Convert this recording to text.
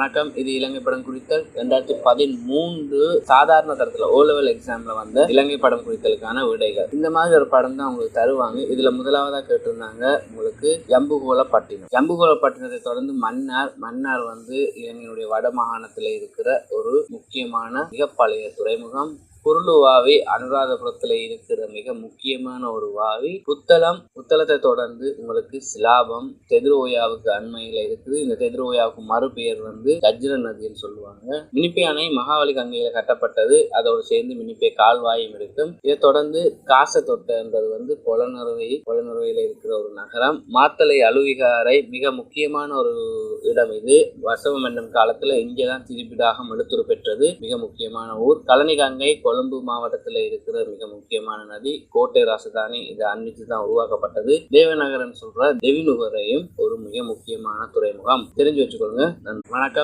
வணக்கம். இது இலங்கை படம் குறித்தல். ரெண்டாயிரத்தி பதிமூன்று சாதாரண தரத்துல ஓ லெவல் எக்ஸாம்ல வந்த இலங்கை படம் குறித்தலுக்கான விடைகள். இந்த மாதிரி ஒரு படம் தான் உங்களுக்கு தருவாங்க. இதுல முதலாவதா கேட்டிருந்தாங்க உங்களுக்கு எம்புகோல பட்டினம் எம்புகோல பட்டினத்தை தொடர்ந்து மன்னார். மன்னார் வந்து இலங்கையினுடைய வட மாகாணத்துல இருக்கிற ஒரு முக்கியமான மிக பழைய துறைமுகம். குருளுவாவி அனுராதபுரத்துல இருக்கிற மிக முக்கியமான ஒரு வாவி. புத்தளம் புத்தளத்தை தொடர்ந்து உங்களுக்கு சிலாபம் தெதிரோயாவுக்கு அண்மையில இருக்குது. இந்த தெதிரோயாவுக்கு மறுபெயர் வந்து கஜ்ர நதின்னு சொல்லுவாங்க. மினிப்பே அணை மகாவலி கங்கையில கட்டப்பட்டது. அதோடு சேர்ந்து மினிப்பே கால்வாயும் இருக்கும். இதை தொடர்ந்து காச தொட்டன்றது வந்து கொலநறுவை கொலநறுவையில இருக்கிற ஒரு நகரம். மாத்தளை அலுவிகாரை மிக முக்கியமான ஒரு இடம் இது. வசவ மன்னன் காலத்துல இங்கேதான் திருப்பிடாகம் எழுத்துரு பெற்றது. மிக முக்கியமான ஊர். கழனி கங்கை கொழும்பு மாவட்டத்தில் இருக்கிற மிக முக்கியமான நதி கோட்டை ராசதானி இதை அன்னைக்கு தான் உருவாக்கப்பட்டது. தேவநகரன் சொல்ற தெவிநுகரையும் ஒரு மிக முக்கியமான துறைமுகம். தெரிஞ்சு வச்சுக்கோங்க. வணக்கம்.